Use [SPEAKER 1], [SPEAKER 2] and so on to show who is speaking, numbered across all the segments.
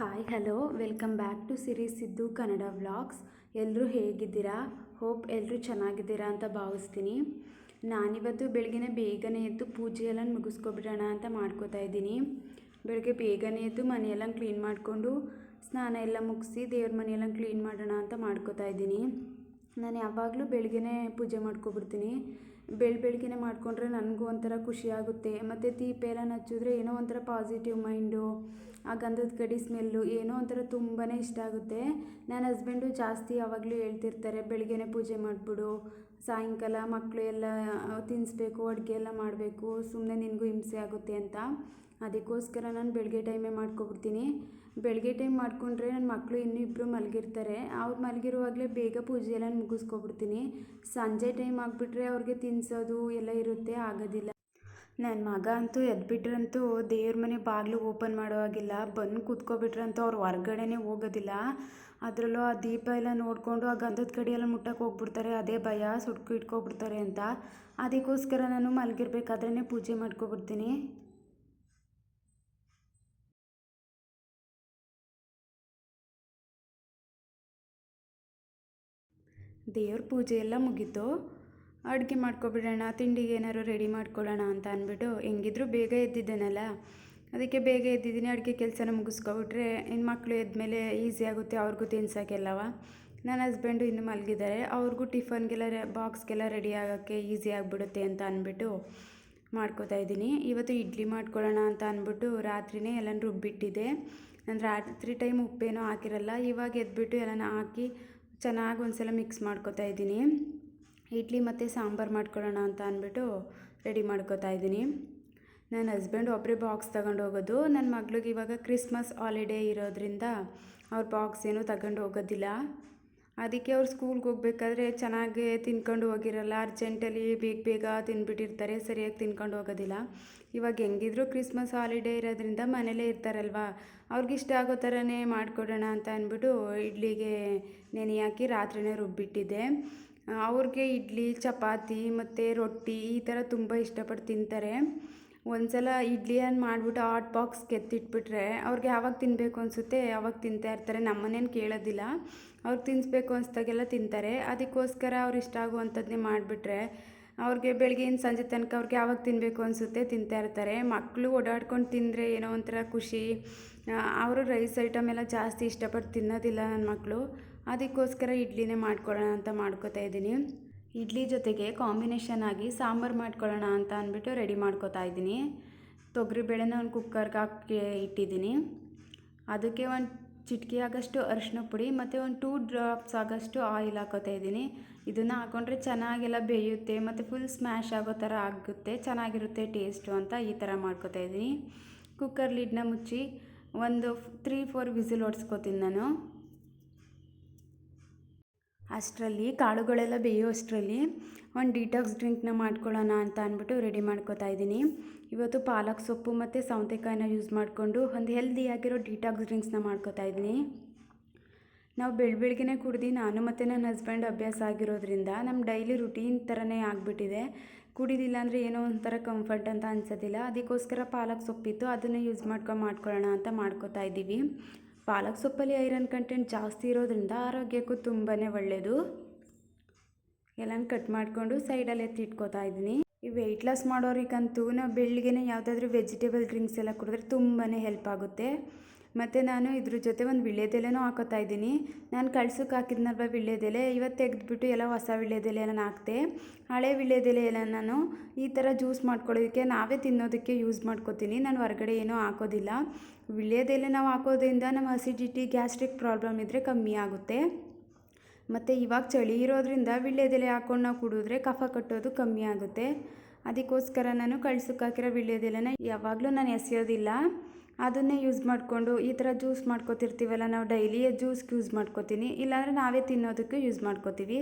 [SPEAKER 1] Hi hello welcome back to series Siddu Kannada vlogs ಎಲ್ಲರೂ ಹೇಗಿದ್ದೀರಾ? Hope ಎಲ್ಲರೂ ಚೆನ್ನಾಗಿದ್ದೀರಾ ಅಂತ ಭಾವಿಸ್ತೀನಿ. ನಾನಿವತ್ತು ಬೆಳಗ್ಗೆನೆ ಬೇಗನೆ ಎದ್ದು ಪೂಜೆ ಎಲ್ಲ ಮುಗಿಸ್ಕೊಬಿಡೋಣ ಅಂತ ಮಾಡ್ಕೋತಾ ಇದ್ದೀನಿ. ಬೆಳಗ್ಗೆ ಬೇಗನೆ ಎದ್ದು ಮನೆಯೆಲ್ಲ ಕ್ಲೀನ್ ಮಾಡಿಕೊಂಡು ಸ್ನಾನ ಎಲ್ಲ ಮುಗಿಸಿ ದೇವ್ರ ಮನೆಯೆಲ್ಲ ಕ್ಲೀನ್ ಮಾಡೋಣ ಅಂತ ಮಾಡ್ಕೋತಾ ಇದ್ದೀನಿ. ನಾನು ಯಾವಾಗಲೂ ಬೆಳಗ್ಗೆನೆ ಪೂಜೆ ಮಾಡ್ಕೊಬಿಡ್ತೀನಿ. ಬೆಳ ಬೆಳಗ್ಗೆನೆ ಮಾಡಿಕೊಂಡ್ರೆ ನನಗೂ ಒಂಥರ ಖುಷಿ ಆಗುತ್ತೆ. ಮತ್ತು ದೀಪ ಎಲ್ಲ ಹಚ್ಚಿದ್ರೆ ಏನೋ ಒಂಥರ ಪಾಸಿಟಿವ್ ಮೈಂಡು ಆ ಗಂಧದ ಕಡಿ ಸ್ಮೆಲ್ಲು ಏನೋ ಒಂಥರ ತುಂಬಾ ಇಷ್ಟ ಆಗುತ್ತೆ. ನನ್ನ ಹಸ್ಬೆಂಡು ಜಾಸ್ತಿ ಯಾವಾಗಲೂ ಹೇಳ್ತಿರ್ತಾರೆ ಬೆಳಗ್ಗೆನೆ ಪೂಜೆ ಮಾಡಿಬಿಡು, ಸಾಯಂಕಾಲ ಮಕ್ಕಳು ಎಲ್ಲ ತಿನ್ನಿಸ್ಬೇಕು ಅಡುಗೆ ಎಲ್ಲ ಮಾಡಬೇಕು ಸುಮ್ಮನೆ ನಿನಗೂ ಹಿಂಸೆ ಆಗುತ್ತೆ ಅಂತ. ಅದಕ್ಕೋಸ್ಕರ ನಾನು ಬೆಳಗ್ಗೆ ಟೈಮೇ ಮಾಡ್ಕೊಬಿಡ್ತೀನಿ. ಬೆಳಗ್ಗೆ ಟೈಮ್ ಮಾಡಿಕೊಂಡ್ರೆ ನನ್ನ ಮಕ್ಕಳು ಇನ್ನೂ ಇಬ್ಬರು ಮಲಗಿರ್ತಾರೆ. ಅವ್ರು ಮಲಗಿರುವಾಗಲೇ ಬೇಗ ಪೂಜೆ ಎಲ್ಲ ಮುಗಿಸ್ಕೊಬಿಡ್ತೀನಿ. ಸಂಜೆ ಟೈಮ್ ಆಗಿಬಿಟ್ರೆ ಅವ್ರಿಗೆ ತಿನ್ನಿಸೋದು ಎಲ್ಲ ಇರುತ್ತೆ, ಆಗೋದಿಲ್ಲ. ನನ್ನ ಮಗ ಅಂತೂ ಎದ್ಬಿಟ್ರಂತೂ ದೇವ್ರ ಮನೆ ಬಾಗಿಲು ಓಪನ್ ಮಾಡೋ ಹಾಗಿಲ್ಲ. ಬಂದು ಕೂತ್ಕೊಬಿಟ್ರಂತೂ ಅವ್ರು ಹೊರ್ಗಡೆನೇ ಹೋಗೋದಿಲ್ಲ. ಅದರಲ್ಲೂ ಆ ದೀಪ ಎಲ್ಲ ನೋಡಿಕೊಂಡು ಆ ಗಂಧದ ಕಡೆ ಎಲ್ಲ ಮುಟ್ಟಕ್ಕೆ ಹೋಗ್ಬಿಡ್ತಾರೆ. ಅದೇ ಭಯ, ಸುಟ್ಕು ಇಟ್ಕೊಬಿಡ್ತಾರೆ ಅಂತ. ಅದಕ್ಕೋಸ್ಕರ ನಾನು ಮಲಗಿರ್ಬೇಕಾದ್ರೇ ಪೂಜೆ ಮಾಡ್ಕೊಬಿಡ್ತೀನಿ. ದೇವ್ರ ಪೂಜೆ ಎಲ್ಲ ಮುಗೀತು. ಅಡುಗೆ ಮಾಡ್ಕೊಬಿಡೋಣ, ತಿಂಡಿಗೆ ಏನಾದ್ರು ರೆಡಿ ಮಾಡ್ಕೊಳ್ಳೋಣ ಅಂತ ಅಂದ್ಬಿಟ್ಟು ಹೆಂಗಿದ್ರು ಬೇಗ ಎದ್ದಿದ್ದೇನಲ್ಲ. ಅದಕ್ಕೆ ಬೇಗ ಎದ್ದಿದ್ದೀನಿ, ಅಡುಗೆ ಕೆಲಸನ ಮುಗಿಸ್ಕೊಬಿಟ್ರೆ ಇನ್ನು ಮಕ್ಕಳು ಎದ್ಮೇಲೆ ಈಸಿ ಆಗುತ್ತೆ, ಅವ್ರಿಗೂ ತಿನ್ಸೋಕ್ಕೆಲ್ಲವ. ನನ್ನ ಹಸ್ಬೆಂಡು ಇನ್ನು ಮಲಗಿದ್ದಾರೆ, ಅವ್ರಿಗೂ ಟಿಫನ್ಗೆಲ್ಲ ಬಾಕ್ಸ್ಗೆಲ್ಲ ರೆಡಿ ಆಗೋಕ್ಕೆ ಈಸಿ ಆಗಿಬಿಡುತ್ತೆ ಅಂತ ಅಂದ್ಬಿಟ್ಟು ಮಾಡ್ಕೋತಾ ಇದ್ದೀನಿ. ಇವತ್ತು ಇಡ್ಲಿ ಮಾಡ್ಕೊಳ್ಳೋಣ ಅಂತ ಅಂದ್ಬಿಟ್ಟು ರಾತ್ರಿನೇ ಎಲ್ಲನೂ ರುಬ್ಬಿಟ್ಟಿದ್ದೆ. ನಾನು ರಾತ್ರಿ ಟೈಮ್ ಉಪ್ಪೇನೂ ಹಾಕಿರಲ್ಲ, ಇವಾಗ ಎದ್ಬಿಟ್ಟು ಎಲ್ಲನ ಹಾಕಿ ಚೆನ್ನಾಗಿ ಒಂದ್ಸಲ ಮಿಕ್ಸ್ ಮಾಡ್ಕೋತಾ ಇದ್ದೀನಿ. ಇಡ್ಲಿ ಮತ್ತು ಸಾಂಬಾರು ಮಾಡ್ಕೊಳ್ಳೋಣ ಅಂತ ಅಂದ್ಬಿಟ್ಟು ರೆಡಿ ಮಾಡ್ಕೊತಾ ಇದ್ದೀನಿ. ನನ್ನ ಹಸ್ಬೆಂಡ್ ಒಬ್ಬರೇ ಬಾಕ್ಸ್ ತಗೊಂಡು ಹೋಗೋದು. ನನ್ನ ಮಗ್ಳಿಗೆ ಇವಾಗ ಕ್ರಿಸ್ಮಸ್ ಹಾಲಿಡೇ ಇರೋದ್ರಿಂದ ಅವ್ರ ಬಾಕ್ಸ್ ಏನೂ ತಗೊಂಡು ಹೋಗೋದಿಲ್ಲ. ಅದಕ್ಕೆ ಅವ್ರು ಸ್ಕೂಲ್ಗೆ ಹೋಗ್ಬೇಕಾದ್ರೆ ಚೆನ್ನಾಗಿ ತಿನ್ಕೊಂಡು ಹೋಗಿರಲ್ಲ, ಅರ್ಜೆಂಟಲ್ಲಿ ಬೇಗ ಬೇಗ ತಿನ್ಬಿಟ್ಟಿರ್ತಾರೆ, ಸರಿಯಾಗಿ ತಿನ್ಕೊಂಡು ಹೋಗೋದಿಲ್ಲ. ಇವಾಗ ಹೆಂಗಿದ್ರು ಕ್ರಿಸ್ಮಸ್ ಹಾಲಿಡೇ ಇರೋದ್ರಿಂದ ಮನೇಲೇ ಇರ್ತಾರಲ್ವ? ಅವ್ರಿಗಿಷ್ಟ ಆಗೋ ಥರನೇ ಮಾಡಿಕೊಡೋಣ ಅಂತ ಅಂದ್ಬಿಟ್ಟು ಇಡ್ಲಿಗೆ ನೆನೆ ಹಾಕಿ ರಾತ್ರಿನೇ ರುಬ್ಬಿಟ್ಟಿದ್ದೆ. ಅವ್ರಿಗೆ ಇಡ್ಲಿ, ಚಪಾತಿ ಮತ್ತು ರೊಟ್ಟಿ ಈ ಥರ ತುಂಬ ಇಷ್ಟಪಟ್ಟು ತಿಂತಾರೆ. ಒಂದ್ಸಲ ಇಡ್ಲಿಯನ್ನು ಮಾಡಿಬಿಟ್ಟು ಹಾಟ್ ಬಾಕ್ಸ್ ಕೆತ್ತಿಟ್ಬಿಟ್ರೆ ಅವ್ರಿಗೆ ಯಾವಾಗ ತಿನ್ನಬೇಕು ಅನಿಸುತ್ತೆ ಯಾವಾಗ ತಿಂತಾ ಇರ್ತಾರೆ. ನಮ್ಮನೇನು ಕೇಳೋದಿಲ್ಲ. ಅವ್ರಿಗೆ ತಿನ್ನಿಸ್ಬೇಕು ಅನ್ಸ್ದಾಗೆಲ್ಲ ತಿಂತಾರೆ. ಅದಕ್ಕೋಸ್ಕರ ಅವ್ರು ಇಷ್ಟ ಆಗುವಂಥದ್ದನ್ನೇ ಮಾಡಿಬಿಟ್ರೆ ಅವ್ರಿಗೆ ಬೆಳಗ್ಗೆಯಿಂದ ಸಂಜೆ ತನಕ ಅವ್ರಿಗೆ ಯಾವಾಗ ತಿನ್ನಬೇಕು ಅನಿಸುತ್ತೆ ತಿಂತಾ ಇರ್ತಾರೆ. ಮಕ್ಕಳು ಓಡಾಡ್ಕೊಂಡು ತಿಂದರೆ ಏನೋ ಒಂಥರ ಖುಷಿ. ಅವರು ರೈಸ್ ಐಟಮ್ ಎಲ್ಲ ಜಾಸ್ತಿ ಇಷ್ಟಪಟ್ಟು ತಿನ್ನೋದಿಲ್ಲ ನನ್ನ ಮಕ್ಕಳು ಅದಕ್ಕೋಸ್ಕರ ಇಡ್ಲಿನೇ ಮಾಡ್ಕೊಳ್ಳೋಣ ಅಂತ ಮಾಡ್ಕೋತಾ ಇದ್ದೀನಿ. ಇಡ್ಲಿ ಜೊತೆಗೆ ಕಾಂಬಿನೇಷನ್ ಆಗಿ ಸಾಂಬಾರು ಮಾಡ್ಕೊಳ್ಳೋಣ ಅಂತ ಅಂದ್ಬಿಟ್ಟು ರೆಡಿ ಮಾಡ್ಕೋತಾ ಇದ್ದೀನಿ. ತೊಗರಿಬೇಳೆನ ಒಂದು ಕುಕ್ಕರ್ಗೆ ಹಾಕಿ ಇಟ್ಟಿದ್ದೀನಿ. ಅದಕ್ಕೆ ಒಂದು ಚಿಟಿಕೆ ಆಗೋಷ್ಟು ಅರಿಶಿನ ಪುಡಿ ಮತ್ತು ಒಂದು ಟೂ ಡ್ರಾಪ್ಸ್ ಆಗೋಷ್ಟು ಆಯಿಲ್ ಹಾಕೋತಾ ಇದ್ದೀನಿ. ಇದನ್ನು ಹಾಕೊಂಡ್ರೆ ಚೆನ್ನಾಗೆಲ್ಲ ಬೇಯುತ್ತೆ ಮತ್ತು ಫುಲ್ ಸ್ಮ್ಯಾಶ್ ಆಗೋ ಥರ ಆಗುತ್ತೆ, ಚೆನ್ನಾಗಿರುತ್ತೆ ಟೇಸ್ಟು ಅಂತ ಈ ಥರ ಮಾಡ್ಕೋತಾ ಇದ್ದೀನಿ. ಕುಕ್ಕರ್ ಲಿಡ್ನ ಮುಚ್ಚಿ ಒಂದು ತ್ರೀ ಫೋರ್ ವಿಸಿಲ್ ಹೊಡ್ಸ್ಕೊತೀನಿ ನಾನು. ಅಷ್ಟರಲ್ಲಿ, ಕಾಳುಗಳೆಲ್ಲ ಬೇಯೋ ಅಷ್ಟರಲ್ಲಿ ಒಂದು ಡಿಟಾಕ್ಸ್ ಡ್ರಿಂಕ್ನ ಮಾಡ್ಕೊಳ್ಳೋಣ ಅಂತ ಅಂದ್ಬಿಟ್ಟು ರೆಡಿ ಮಾಡ್ಕೋತಾ ಇದ್ದೀನಿ. ಇವತ್ತು ಪಾಲಕ್ ಸೊಪ್ಪು ಮತ್ತು ಸೌತೆಕಾಯಿನ ಯೂಸ್ ಮಾಡಿಕೊಂಡು ಒಂದು ಹೆಲ್ದಿಯಾಗಿರೋ ಡಿಟಾಕ್ಸ್ ಡ್ರಿಂಕ್ಸ್ನ ಮಾಡ್ಕೋತಾ ಇದ್ದೀನಿ. ನಾವು ಬೆಳ ಬೆಳಗ್ಗೆನೇ ಕುಡ್ದು ನಾನು ಮತ್ತು ನನ್ನ ಹಸ್ಬೆಂಡ್ ಅಭ್ಯಾಸ ಆಗಿರೋದ್ರಿಂದ ನಮ್ಮ ಡೈಲಿ ರುಟೀನ್ ಥರನೇ ಆಗಿಬಿಟ್ಟಿದೆ. ಕುಡಿದಿಲ್ಲ ಅಂದರೆ ಏನೋ ಒಂಥರ ಕಂಫರ್ಟ್ ಅಂತ ಅನ್ಸೋದಿಲ್ಲ. ಅದಕ್ಕೋಸ್ಕರ ಪಾಲಕ್ ಸೊಪ್ಪಿತ್ತು, ಅದನ್ನು ಯೂಸ್ ಮಾಡ್ಕೊಂಡು ಮಾಡ್ಕೊಳ್ಳೋಣ ಅಂತ ಮಾಡ್ಕೋತಾ ಇದ್ದೀವಿ. ಪಾಲಕ್ ಸೊಪ್ಪಲ್ಲಿ ಐರನ್ ಕಂಟೆಂಟ್ ಜಾಸ್ತಿ ಇರೋದ್ರಿಂದ ಆರೋಗ್ಯಕ್ಕೂ ತುಂಬಾ ಒಳ್ಳೆಯದು ಎಲ್ಲನೂ ಕಟ್ ಮಾಡಿಕೊಂಡು ಸೈಡಲ್ಲಿ ಎತ್ತಿ ಇಟ್ಕೋತಾ ಇದ್ದೀನಿ. ಈ ವೆಯ್ಟ್ ಲಾಸ್ ಮಾಡೋರಿಗಂತೂ ನಾವು ಬೆಳಿಗ್ಗೆನೇ ಯಾವುದಾದ್ರೂ ವೆಜಿಟೇಬಲ್ ಡ್ರಿಂಕ್ಸ್ ಎಲ್ಲ ಕುಡಿದ್ರೆ ತುಂಬಾ ಹೆಲ್ಪ್ ಆಗುತ್ತೆ. ಮತ್ತು ನಾನು ಇದ್ರ ಜೊತೆ ಒಂದು ವಿಳ್ಯದೆಲೆನೂ ಹಾಕೋತಾ ಇದ್ದೀನಿ. ನಾನು ಕಳ್ಸಕ್ಕೆ ಹಾಕಿದ್ನಲ್ವ ವಿಳ್ಯದೆಲೆ ಇವತ್ತು ತೆಗೆದ್ಬಿಟ್ಟು ಎಲ್ಲ ಹೊಸ ವಿಳ್ಯದೆಲೆ ನಾನು ಹಾಕ್ತೆ ಹಳೆ ವಿಳ್ಯದೆಲೆ ಎಲ್ಲ ನಾನು ಈ ಥರ ಜ್ಯೂಸ್ ಮಾಡ್ಕೊಳ್ಳೋದಕ್ಕೆ ನಾವೇ ತಿನ್ನೋದಕ್ಕೆ ಯೂಸ್ ಮಾಡ್ಕೋತೀನಿ. ನಾನು ಹೊರಗಡೆ ಏನೂ ಹಾಕೋದಿಲ್ಲ. ವಿಳ್ಯದೆಲೆ ನಾವು ಹಾಕೋದ್ರಿಂದ ನಮ್ಮ ಅಸಿಡಿಟಿ, ಗ್ಯಾಸ್ಟ್ರಿಕ್ ಪ್ರಾಬ್ಲಮ್ ಇದ್ದರೆ ಕಮ್ಮಿ ಆಗುತ್ತೆ. ಮತ್ತು ಇವಾಗ ಚಳಿ ಇರೋದ್ರಿಂದ ವಿಳ್ಯದೆಲೆ ಹಾಕ್ಕೊಂಡು ನಾವು ಕುಡಿದ್ರೆ ಕಫ ಕಟ್ಟೋದು ಕಮ್ಮಿ ಆಗುತ್ತೆ. ಅದಕ್ಕೋಸ್ಕರ ನಾನು ಕಳ್ಸಕ್ಕೆ ಹಾಕಿರೋ ವಿಳ್ಯದೆಲೆನ ಯಾವಾಗಲೂ ನಾನು ಎಸೆಯೋದಿಲ್ಲ. ಅದನ್ನೇ ಯೂಸ್ ಮಾಡಿಕೊಂಡು ಈ ಥರ ಜ್ಯೂಸ್ ಮಾಡ್ಕೋತಿರ್ತೀವಲ್ಲ, ನಾವು ಡೈಲಿ ಜ್ಯೂಸ್ಗೆ ಯೂಸ್ ಮಾಡ್ಕೋತೀನಿ. ಇಲ್ಲಾಂದರೆ ನಾವೇ ತಿನ್ನೋದಕ್ಕೆ ಯೂಸ್ ಮಾಡ್ಕೋತೀವಿ.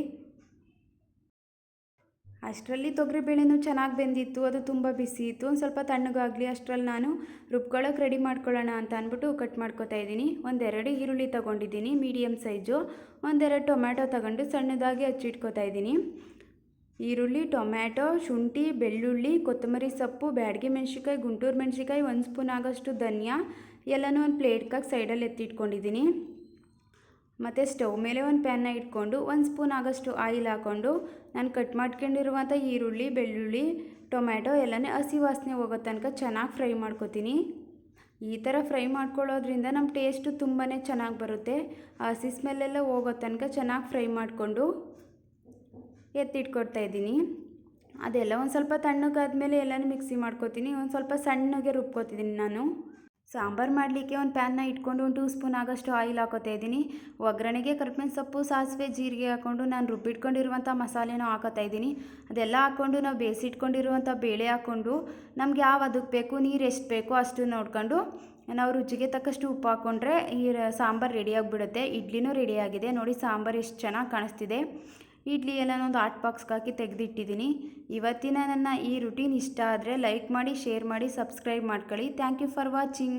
[SPEAKER 1] ಅಷ್ಟರಲ್ಲಿ ತೊಗರಿಬೇಳೆನೂ ಚೆನ್ನಾಗಿ ಬೆಂದಿತ್ತು, ಅದು ತುಂಬ ಬಿಸಿ ಇತ್ತು. ಒಂದು ಸ್ವಲ್ಪ ತಣ್ಣಗಾಗಲಿ, ಅಷ್ಟರಲ್ಲಿ ನಾನು ರುಬ್ಕೊಳ್ಳೋಕೆ ರೆಡಿ ಮಾಡ್ಕೊಳ್ಳೋಣ ಅಂತ ಅಂದ್ಬಿಟ್ಟು ಕಟ್ ಮಾಡ್ಕೊತಾ ಇದ್ದೀನಿ. ಒಂದೆರಡು ಈರುಳ್ಳಿ ತೊಗೊಂಡಿದ್ದೀನಿ ಮೀಡಿಯಮ್ ಸೈಜು ಒಂದೆರಡು ಟೊಮ್ಯಾಟೊ ತಗೊಂಡು ಸಣ್ಣದಾಗಿ ಹಚ್ಚಿಟ್ಕೋತಾ ಇದ್ದೀನಿ. ಈರುಳ್ಳಿ, ಟೊಮ್ಯಾಟೊ, ಶುಂಠಿ, ಬೆಳ್ಳುಳ್ಳಿ, ಕೊತ್ತಂಬರಿ ಸೊಪ್ಪು, ಬ್ಯಾಡ್ಗೆ ಮೆಣಸಿಕಾಯಿ ಗುಂಟೂರು ಮೆಣಸಿಕಾಯಿ ಒಂದು ಸ್ಪೂನ್ ಆಗೋಷ್ಟು ಧನಿಯಾ. ಎಲ್ಲನೂ ಒಂದು ಪ್ಲೇಟ್ಗಾಗಿ ಸೈಡಲ್ಲಿ ಎತ್ತಿಟ್ಕೊಂಡಿದ್ದೀನಿ. ಮತ್ತು ಸ್ಟವ್ ಮೇಲೆ ಒಂದು ಪ್ಯಾನ್ನ ಇಟ್ಕೊಂಡು ಒಂದು ಸ್ಪೂನ್ ಆಗೋಷ್ಟು ಆಯಿಲ್ ಹಾಕ್ಕೊಂಡು ನಾನು ಕಟ್ ಮಾಡ್ಕೊಂಡಿರುವಂಥ ಈರುಳ್ಳಿ, ಬೆಳ್ಳುಳ್ಳಿ, ಟೊಮ್ಯಾಟೊ ಎಲ್ಲನೇ ಹಸಿ ವಾಸನೆ ಹೋಗೋ ತನಕ ಚೆನ್ನಾಗಿ ಫ್ರೈ ಮಾಡ್ಕೊತೀನಿ. ಈ ಥರ ಫ್ರೈ ಮಾಡ್ಕೊಳ್ಳೋದ್ರಿಂದ ನಮ್ಮ ಟೇಸ್ಟು ತುಂಬಾ ಚೆನ್ನಾಗಿ ಬರುತ್ತೆ. ಹಸಿ ಸ್ಮೆಲ್ಲೆಲ್ಲ ಹೋಗೋ ತನಕ ಚೆನ್ನಾಗಿ ಫ್ರೈ ಮಾಡಿಕೊಂಡು ಎತ್ತಿಟ್ಕೊಡ್ತಾ ಇದ್ದೀನಿ. ಅದೆಲ್ಲ ಒಂದು ಸ್ವಲ್ಪ ತಣ್ಣಗಾದ್ಮೇಲೆ ಎಲ್ಲನೂ ಮಿಕ್ಸಿ ಮಾಡ್ಕೊತೀನಿ. ಒಂದು ಸ್ವಲ್ಪ ಸಣ್ಣಗೆ ರುಬ್ಕೋತಿದ್ದೀನಿ ನಾನು. ಸಾಂಬಾರು ಮಾಡಲಿಕ್ಕೆ ಒಂದು ಪ್ಯಾನ್ನ ಇಟ್ಕೊಂಡು ಒಂದು ಟೂ ಸ್ಪೂನ್ ಆಗೋಷ್ಟು ಆಯಿಲ್ ಹಾಕೋತಾ ಇದ್ದೀನಿ. ಒಗ್ಗರಣೆಗೆ ಕರ್ಬೇವಿನ ಸೊಪ್ಪು, ಸಾಸಿವೆ, ಜೀರಿಗೆ ಹಾಕ್ಕೊಂಡು ನಾನು ರುಬ್ಬಿಟ್ಕೊಂಡಿರುವಂಥ ಮಸಾಲೆನೂ ಹಾಕೋತಾ ಇದ್ದೀನಿ. ಅದೆಲ್ಲ ಹಾಕ್ಕೊಂಡು ನಾವು ಬೇಯಿಸಿಟ್ಕೊಂಡಿರುವಂಥ ಬೇಳೆ ಹಾಕ್ಕೊಂಡು ನಮ್ಗೆ ಯಾವ ಅದಕ್ಕೆ ಬೇಕು, ನೀರು ಎಷ್ಟು ಬೇಕೋ ಅಷ್ಟು ನೋಡ್ಕೊಂಡು ನಾವು ರುಚಿಗೆ ತಕ್ಕಷ್ಟು ಉಪ್ಪು ಹಾಕ್ಕೊಂಡ್ರೆ ಈ ಸಾಂಬಾರು ರೆಡಿಯಾಗಿಬಿಡುತ್ತೆ ಇಡ್ಲಿನೂ ರೆಡಿಯಾಗಿದೆ ನೋಡಿ ಸಾಂಬಾರು ಎಷ್ಟು ಚೆನ್ನಾಗಿ ಕಾಣಿಸ್ತಿದೆ. ಇಡ್ಲಿ ಎಲ್ಲ ಒಂದು ಆಟ್ ಬಾಕ್ಸ್ಗೆ ಹಾಕಿ ತೆಗೆದಿಟ್ಟಿದ್ದೀನಿ. ಇವತ್ತಿನ ನನ್ನ ಈ ರುಟೀನ್ ಇಷ್ಟ ಆದರೆ ಲೈಕ್ ಮಾಡಿ ಶೇರ್ ಮಾಡಿ ಸಬ್ಸ್ಕ್ರೈಬ್ ಮಾಡ್ಕೊಳ್ಳಿ. Thank you for watching